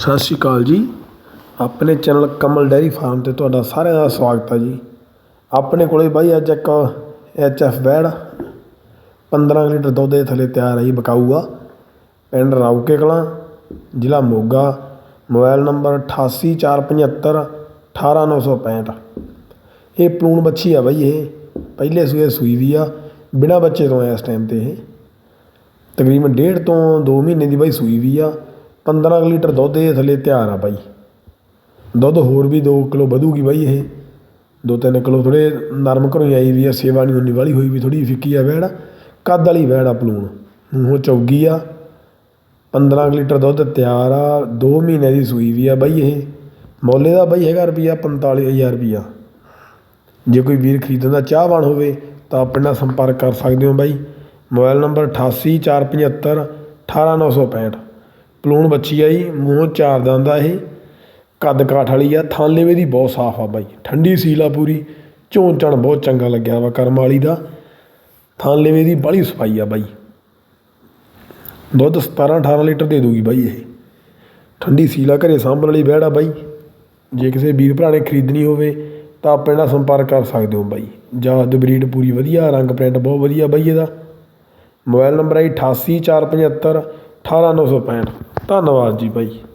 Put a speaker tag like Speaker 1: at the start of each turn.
Speaker 1: ਸਤਿ ਸ਼੍ਰੀ ਅਕਾਲ ਜੀ। ਆਪਣੇ ਚੈਨਲ ਕਮਲ ਡੈਰੀ ਫਾਰਮ ਤੇ ਤੁਹਾਡਾ ਸਾਰਿਆਂ ਦਾ ਸਵਾਗਤ ਹੈ ਜੀ। ਆਪਣੇ ਕੋਲੇ ਬਾਈ ਅੱਜ ਇੱਕ ਐਚ ਐਫ ਬੈੜ 15 ਲੀਟਰ ਦੁੱਧ ਦੇ ਥੱਲੇ ਤਿਆਰ ਹੈ ਜੀ ਬਕਾਊ ਪਿੰਡ ਰਾਊਕੇ ਕਲਾਂ, ਜ਼ਿਲ੍ਹਾ ਮੋਗਾ। ਮੋਬਾਈਲ ਨੰਬਰ 8845 18965 ਇਹ ਪਲੂਣ ਬੱਚੀ ਆ ਬਾਈ ਇਹ। ਪਹਿਲੇ ਸੂਏ ਸੂਈ ਵੀ ਆ, ਬਿਨਾ ਬੱਚੇ ਤੋਂ ਹੈ ਇਸ ਟਾਈਮ ਤੇ ਇਹ। ਤਕਰੀਬਨ ਡੇਢ ਤੋਂ 2 ਮਹੀਨੇ ਦੀ ਬਾਈ ਸੂਈ ਵੀ ਆ। 15 ਕੁ ਲੀਟਰ ਦੁੱਧ ਇਹ ਥੱਲੇ ਤਿਆਰ ਆ ਬਾਈ। ਦੁੱਧ ਹੋਰ ਵੀ 2 ਕਿਲੋ ਵਧੂਗੀ ਬਾਈ ਇਹ। 2-3 ਕਿਲੋ ਥੋੜੇ ਨਰਮ ਘਰੋਂ ਹੀ ਆਈ ਵੀ ਆ, ਸੇਵਾ ਨਹੀਂ ਉਨੀ ਵਾਲੀ ਹੋਈ ਵੀ ਥੋੜੀ ਫਿੱਕੀ ਆ ਵੈੜ ਕੱਦ ਵਾਲੀ ਵੈੜ ਆ ਪਲੂਣ। ਮੂੰਹੋਂ ਚੌਗੀ ਆ। 15 ਕੁ ਲੀਟਰ ਦੁੱਧ ਤਿਆਰ ਆ 2 ਮਹੀਨੇ ਦੀ ਸੂਈ ਵੀ ਆ ਬਾਈ ਇਹ। ਮੌਲੇ ਦਾ ਬਾਈ ਹੈਗਾ ਰੁਪਈਆ 45000 ਰੁਪਈਆ। ਜੇ ਕੋਈ ਵੀਰ ਖਰੀਦਣ ਦਾ ਚਾਹਵਾਨ ਹੋਵੇ ਤਾਂ ਆਪਣੇ ਨਾਲ ਸੰਪਰਕ ਕਰ ਸਕਦੇ ਹੋ ਬਾਈ। ਮੋਬਾਈਲ ਨੰਬਰ 8845 18965 ਪਲੂਣ ਬੱਚੀ ਆ ਜੀ, ਮੂੰਹੋਂ ਚਾਰ ਦੰਦ ਆ ਇਹ, ਕੱਦ ਕਾਠ ਵਾਲੀ ਆ ਥਾਂਲੇਵੇ ਦੀ ਬਹੁਤ ਸਾਫ਼ ਆ ਬਾਈ। ਠੰਡੀ ਸੀਲ ਆ ਪੂਰੀ ਚੋਣ ਚਣ ਬਹੁਤ ਚੰਗਾ ਲੱਗਿਆ ਵਾ ਕਰਮ ਵਾਲੀ ਦਾ। ਥਾਂਲੇਵੇ ਦੀ ਬੜੀ ਸਫ਼ਾਈ ਆ ਬਾਈ। ਦੁੱਧ 17 18 ਲੀਟਰ ਦੇ ਦੂਗੀ ਬਾਈ ਇਹ। ਠੰਡੀ ਸੀਲਾ ਆ, ਘਰੇ ਸਾਂਭਣ ਵਾਲੀ ਬਹਿੜਾ ਬਾਈ। ਜੇ ਕਿਸੇ ਵੀਰ ਭਰਾ ਨੇ ਖਰੀਦਣੀ ਹੋਵੇ, ਤਾਂ ਆਪਣੇ ਨਾਲ ਸੰਪਰਕ ਕਰ ਸਕਦੇ ਹੋ ਬਾਈ। ਜਾਤ ਬਰੀਡ ਪੂਰੀ ਵਧੀਆ, ਰੰਗ ਪ੍ਰਿੰਟ ਬਹੁਤ ਵਧੀਆ ਬਾਈ ਇਹਦਾ। ਮੋਬਾਈਲ ਨੰਬਰ ਹੈ 8845 18965 ਧੰਨਵਾਦ ਜੀ ਬਾਈ।